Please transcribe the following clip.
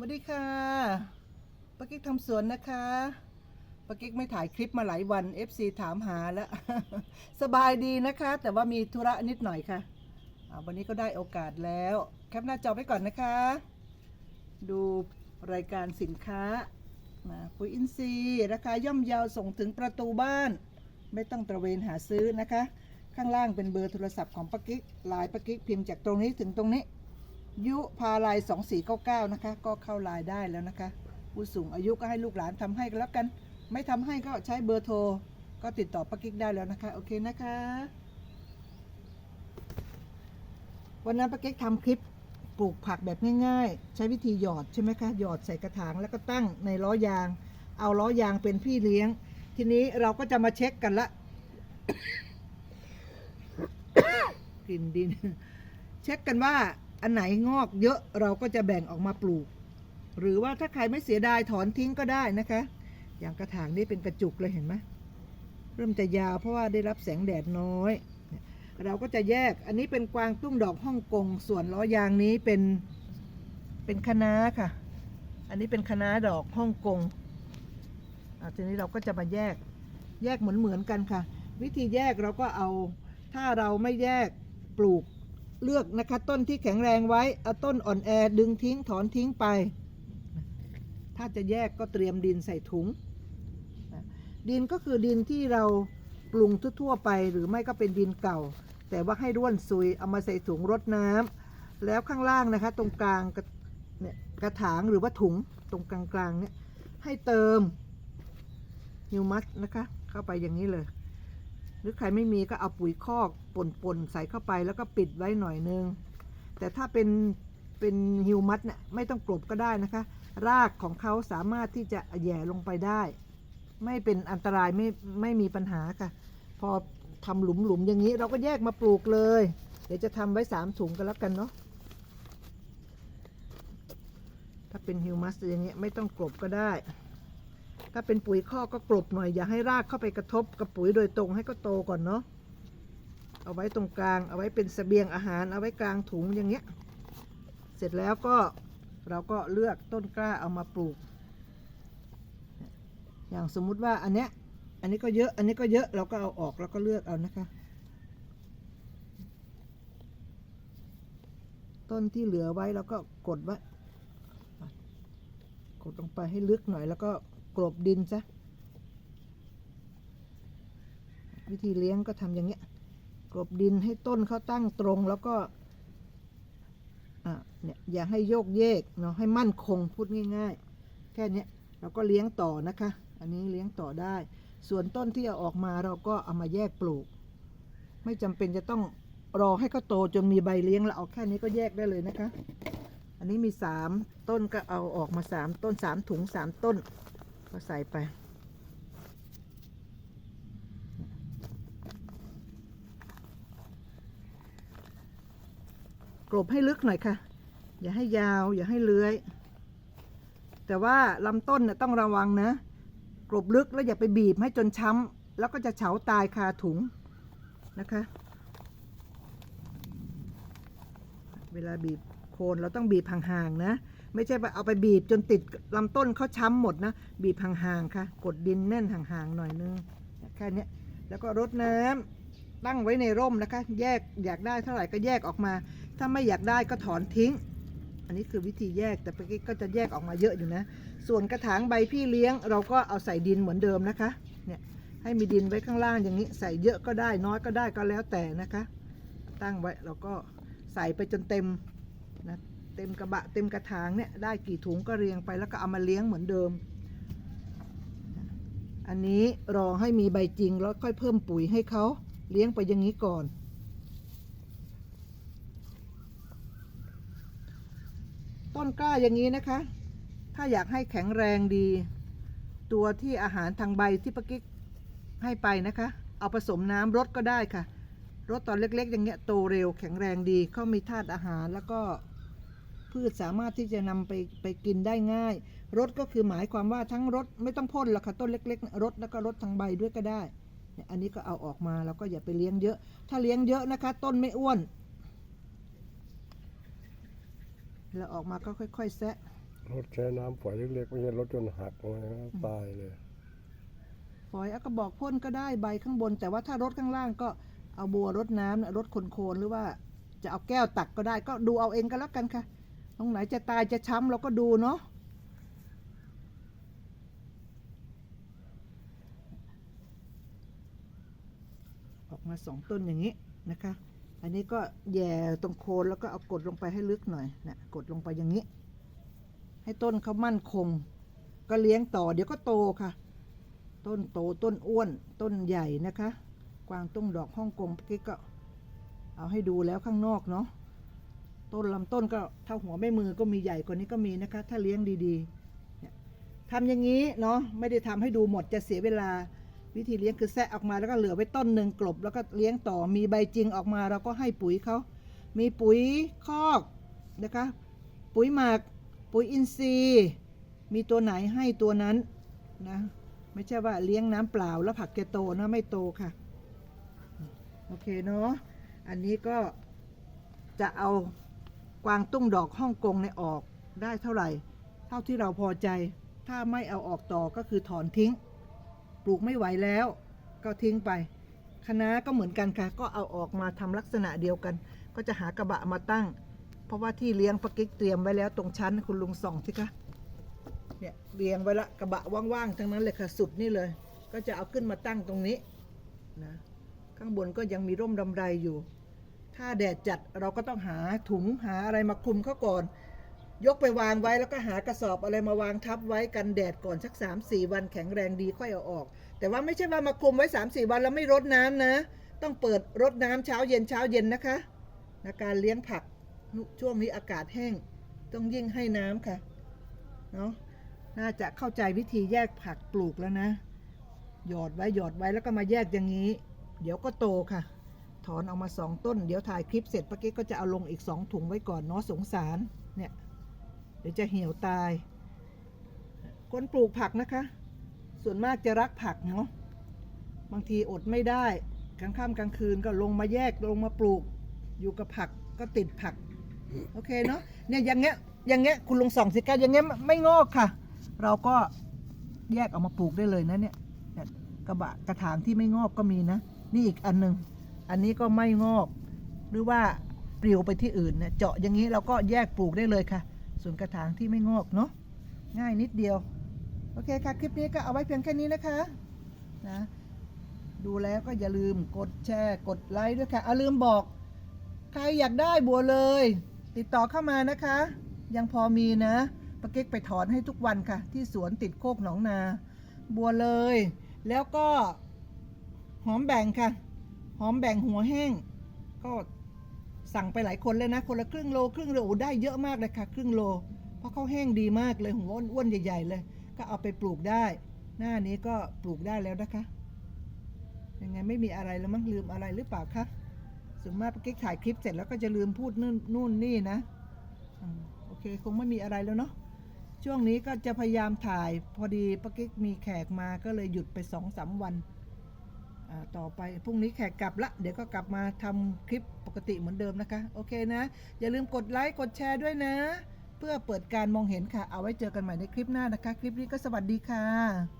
สวัสดีค่ะปากิ๊กทำสวนนะคะปากิ๊กไม่ถ่ายคลิปมาหลายวัน FC ถามหาแล้ว สบายดีนะคะ แต่ว่ามีธุระนิดหน่อยค่ะอ่าวันนี้ก็ได้โอกาสแล้วแคปหน้าจอไว้ก่อนนะคะ ดูรายการสินค้านะปุ๋ยอินทรีย์ราคาย่อมเยาวส่งถึงประตูบ้าน ไม่ต้องตระเวนหาซื้อนะคะ ข้างล่างเป็นเบอร์โทรศัพท์ของปากิ๊กไลน์ปากิ๊กพิมพ์จากตรงนี้ถึงตรงนี้ ยุพาลาย2499 นะคะ ก็เข้าไลน์ได้แล้วนะคะ ผู้สูงอายุก็ให้ลูกหลานทำให้กันแล้วกัน ไม่ทำให้ก็ใช้เบอร์โทร ก็ติดต่อปากิ๊กได้แล้วนะคะ โอเคนะคะ วันนั้นปากิ๊กทำคลิปปลูกผักแบบง่ายๆ ใช้วิธีหยอดใช่ไหมคะ หยอดใส่กระถางแล้วก็ตั้งในล้อยาง เอาล้อยางเป็นพี่เลี้ยง ทีนี้เราก็จะมาเช็คกันละกลิ่นดิน เช็คกันว่า อันไหนงอกเยอะเราก็จะแบ่งออกมาปลูก หรือว่าถ้าใครไม่เสียดายถอนทิ้งก็ได้นะคะ อย่างกระถางนี่เป็นกระจุกเลยเห็นไหมเริ่มจะยาวเพราะว่าได้รับแสงแดดน้อย เราก็จะแยกอันนี้เป็นกวางตุ้งดอกฮ่องกง ส่วนล้อยางนี้เป็นเป็นคะน้าค่ะ อันนี้เป็นคะน้าดอกฮ่องกงอะทีนี้เราก็จะมาแยกแยกเหมือนเหมือนกันค่ะ วิธีแยกเราก็เอาถ้าเราไม่แยกปลูก เลือกนะคะต้นที่แข็งแรงไว้ เอาต้นอ่อนแอดึงทิ้งถอนทิ้งไป ถ้าจะแยกก็เตรียมดินใส่ถุง ดินก็คือดินที่เราปรุงทั่วๆไปหรือไม่ก็เป็นดินเก่า แต่ว่าให้ร่วนซุยเอามาใส่ถุงรดน้ำแล้วข้างล่างนะคะตรงกลางกระเนี่ยกระถางหรือว่าถุงตรงกลางๆเนี่ยให้เติมฮิวมัสนะคะเข้าไปอย่างนี้เลย หรือใครไม่มีก็เอาปุ๋ยคอกป่นๆใส่เข้าไปแล้วก็ปิดไว้หน่อยนึง แต่ถ้าเป็นเป็นฮิวมัสเนี่ยไม่ต้องกลบก็ได้นะคะ รากของเขาสามารถที่จะแย่ลงไปได้ ไม่เป็นอันตรายไม่ไม่มีปัญหาค่ะ พอทำหลุมๆอย่างนี้เราก็แยกมาปลูกเลย เดี๋ยวจะทำไว้สามถุงกันแล้วกันเนาะถ้าเป็นฮิวมัสอย่างเงี้ยไม่ต้องกลบก็ได้ ถ้าเป็นปุ๋ยคอก็กลบหน่อยอย่าให้รากเข้าไปกระทบกับปุ๋ยโดยตรงให้ก็โตก่อนเนาะเอาไว้ตรงกลางเอาไว้เป็นเสบียงอาหารเอาไว้กลางถุงอย่างเงี้ย เสร็จแล้วก็เราก็เลือกต้นกล้าเอามาปลูก อย่างสมมุติว่าอันเนี้ยอันนี้ก็เยอะอันนี้ก็เยอะเราก็เอาออกแล้วก็เลือกเอานะคะ ต้นที่เหลือไว้เราก็กดไว้กดลงไปให้ลึกหน่อยแล้วก็ กลบดินซะ วิธีเลี้ยงก็ทำอย่างเงี้ย กลบดินให้ต้นเขาตั้งตรงแล้วก็อะเนี่ยอย่าให้โยกเยกเนาะให้มั่นคงพูดง่าย ๆ แค่นี้เราก็เลี้ยงต่อนะคะ อันนี้เลี้ยงต่อได้ ส่วนต้นที่เอาออกมาเราก็เอามาแยกปลูก ไม่จำเป็นจะต้องรอให้เขาโตจนมีใบเลี้ยงแล้วเอาแค่นี้ก็แยกได้เลยนะคะ อันนี้มีสามต้นก็เอาออกมาสามต้นสามถุงสามต้น ก็ใส่ไป กลบให้ลึกหน่อยค่ะ อย่าให้ยาว อย่าให้เลื้อย แต่ว่าลำต้นน่ะต้องระวังนะ กลบลึกแล้วอย่าไปบีบให้จนช้ำ แล้วก็จะเฉาตายคาถุงนะคะ เวลาบีบโคนเราต้องบีบห่างๆนะ ไม่ใช่เอาไปบีบจนติดลำต้นเขาช้ำหมดนะ บีบห่างๆค่ะ กดดินแน่นห่างๆหน่อยนึงแค่นี้แล้วก็รดน้ำตั้งไว้ในร่มนะคะ แยกอยากได้เท่าไหร่ก็แยกออกมา ถ้าไม่อยากได้ก็ถอนทิ้ง อันนี้คือวิธีแยกแต่เมื่อกี้ก็จะแยกออกมาเยอะอยู่นะ ส่วนกระถางใบพี่เลี้ยง เราก็เอาใส่ดินเหมือนเดิมนะคะเนี่ยให้มีดินไว้ข้างล่างอย่างนี้ ใส่เยอะก็ได้น้อยก็ได้ก็แล้วแต่นะคะ ตั้งไว้เราก็ใส่ไปจนเต็มนะ เต็มกระบะเต็มกระถางเนี่ยได้กี่ถุงก็เรียงไปแล้วก็เอามาเลี้ยงเหมือนเดิม อันนี้รอให้มีใบจริงแล้วค่อยเพิ่มปุ๋ยให้เขาเลี้ยงไปอย่างนี้ก่อน ต้นกล้าอย่างนี้นะคะ ถ้าอยากให้แข็งแรงดี ตัวที่อาหารทางใบที่ปะกิ๊กให้ไปนะคะ เอาผสมน้ำรดก็ได้ค่ะรดตอนเล็กๆ อย่างเงี้ยโตเร็วแข็งแรงดีเขามีธาตุอาหารแล้วก็ พืชสามารถที่จะนำไปไปกินได้ง่ายรดก็คือหมายความว่าทั้งรดไม่ต้องพ่นหรอกค่ะต้นเล็กๆรดแล้วก็รดทางใบด้วยก็ได้เนี่ยอันนี้ก็เอาออกมาแล้วก็อย่าไปเลี้ยงเยอะ ถ้าเลี้ยงเยอะนะคะ ต้นไม่อ้วนแล้วออกมาก็ค่อยๆแซะรถแช่น้ำฝอยเล็กๆไม่ใช่รถจนหักลงมานะตายเลยฝอยเอากระบอกพ่นก็ได้ใบข้างบน แต่ว่าถ้ารถข้างล่างก็เอาบัวรดน้ำน่ะรดโคนๆหรือว่าจะเอาแก้วตักก็ได้ก็ดูเอาเองก็แล้วกันค่ะ ตรงไหนจะตายจะช้ำเราก็ดูเนาะออกมาสองต้นอย่างนี้นะคะ อันนี้ก็แย่ตรงโคนแล้วก็เอากดลงไปให้ลึกหน่อยนะกดลงไปอย่างนี้ ให้ต้นเขามั่นคง ก็เลี้ยงต่อเดี๋ยวก็โตค่ะ ต้นโตต้นอ้วน ต้นใหญ่นะคะ กวางตุ้งดอกฮ่องกงเมื่อกี้ก็เอาให้ดูแล้วข้างนอกเนาะ ต้นลำต้นก็เท่าหัวแม่มือก็มีใหญ่กว่านี้ก็มีนะคะ ถ้าเลี้ยงดีๆทำอย่างนี้เนาะไม่ได้ทำให้ดูหมดจะเสียเวลาวิธีเลี้ยงคือแซะออกมาแล้วก็เหลือไว้ต้นหนึ่งกลบ แล้วก็เลี้ยงต่อมีใบจริงออกมาเราก็ให้ปุ๋ยเขา มีปุ๋ยคอกนะคะ ปุ๋ยหมัก ปุ๋ยอินทรีย์ มีตัวไหนให้ตัวนั้นนะไม่ใช่ว่าเลี้ยงน้ำเปล่าแล้วผักแกโตนะไม่โตค่ะ โอเคเนาะอันนี้ก็จะเอา กวางตุ้งดอกฮ่องกงเนี่ยออกได้เท่าไหร่ เท่าที่เราพอใจ ถ้าไม่เอาออกต่อก็คือถอนทิ้ง ปลูกไม่ไหวแล้ว ก็ทิ้งไปคณะก็เหมือนกันค่ะ ก็เอาออกมาทำลักษณะเดียวกัน ก็จะหากระบะมาตั้ง เพราะว่าที่เลี้ยงปะกิ๊กเตรียมไว้แล้วตรงชั้นคุณลุงส่องสิคะเนี่ยเรียงไว้ละกระบะว่างๆทั้งนั้นเลยค่ะสุดนี่เลย ก็จะเอาขึ้นมาตั้งตรงนี้นะข้างบนก็ยังมีร่มดำไรอยู่ ถ้าแดดจัดเราก็ต้องหาถุงหาอะไรมาคลุมเขาก่อน ยกไปวางไว้แล้วก็หากระสอบอะไรมาวางทับไว้กันแดดก่อนสัก3าสี่วันแข็งแรงดีค่อยเอาออก แต่ว่าไม่ใช่ว่ามาคลุมไว้3าสี่วันแล้วไม่รดน้ำนะ ต้องเปิดรดน้ำเช้าเย็นเช้าเย็นนะคะนะการเลี้ยงผักช่วงนี้อากาศแห้ง ต้องยิ่งให้น้ำค่ะเนาะน่าจะเข้าใจวิธีแยกผักปลูกแล้วนะ หยอดไว้หยอดไว้แล้วก็มาแยกอย่างนี้ เดี๋ยวก็โตค่ะ ถอนออกมาสองต้น เดี๋ยวถ่ายคลิปเสร็จปะกี้ก็จะเอาลงอีกสองถุงไว้ก่อนเนาะสงสารเนี่ยเดี๋ยวจะเหี่ยวตาย คนปลูกผักนะคะ ส่วนมากจะรักผักเนาะบางทีอดไม่ได้กลางค่ำกลางคืนก็ลงมาแยกลงมาปลูก อยู่กับผักก็ติดผัก โอเคเนาะเนี่ยอย่างเงี้ยอย่างเงี้ยคุณลุงส่องสิกาอย่างเงี้ยไม่งอกค่ะ เราก็แยกออกมาปลูกได้เลยนะเนี่ยเนี่ยกระบะกระถางที่ไม่งอกก็มีนะ นี่อีกอันหนึ่ง อันนี้ก็ไม่งอก หรือว่าปลิวไปที่อื่นเนี่ยเจาะอย่างนี้เราก็แยกปลูกได้เลยค่ะ ส่วนกระถางที่ไม่งอกเนาะง่ายนิดเดียว โอเคค่ะ คลิปนี้ก็เอาไว้เพียงแค่นี้นะคะนะดูแล้วก็อย่าลืมกดแชร์ กดไลค์ด้วยค่ะเอาลืมบอก ใครอยากได้บัวเลย ติดต่อเข้ามานะคะ ยังพอมีนะปะเก๊กไปถอนให้ทุกวันค่ะ ที่สวนติดโคกหนองนา บัวเลย แล้วก็หอมแบ่งค่ะ หอมแบ่งหัวแห้ง ก็สั่งไปหลายคนเลยนะ คนละครึ่งโลครึ่งโลโอ้ได้เยอะมากเลยค่ะ ครึ่งโล เพราะเขาแห้งดีมากเลยหัวอ้วนๆใหญ่ ๆ เลย ก็เอาไปปลูกได้ หน้านี้ก็ปลูกได้แล้วนะคะยังไงไม่มีอะไรแล้วมั้งลืมอะไรหรือเปล่าคะส่วนมากปะเก๊กถ่ายคลิปเสร็จแล้วก็จะลืมพูดนู่นนู่นนี่นะโอเคคงไม่มีอะไรแล้วเนาะช่วงนี้ก็จะพยายามถ่ายพอดีปะกิ๊กมีแขกมาก็เลยหยุดไปสองสามวัน ต่อไปพรุ่งนี้แขกกลับละ เดี๋ยวก็กลับมาทำคลิปปกติเหมือนเดิมนะคะ โอเคนะ อย่าลืมกดไลค์กดแชร์ด้วยนะ เพื่อเปิดการมองเห็นค่ะ เอาไว้เจอกันใหม่ในคลิปหน้านะคะ คลิปนี้ก็สวัสดีค่ะ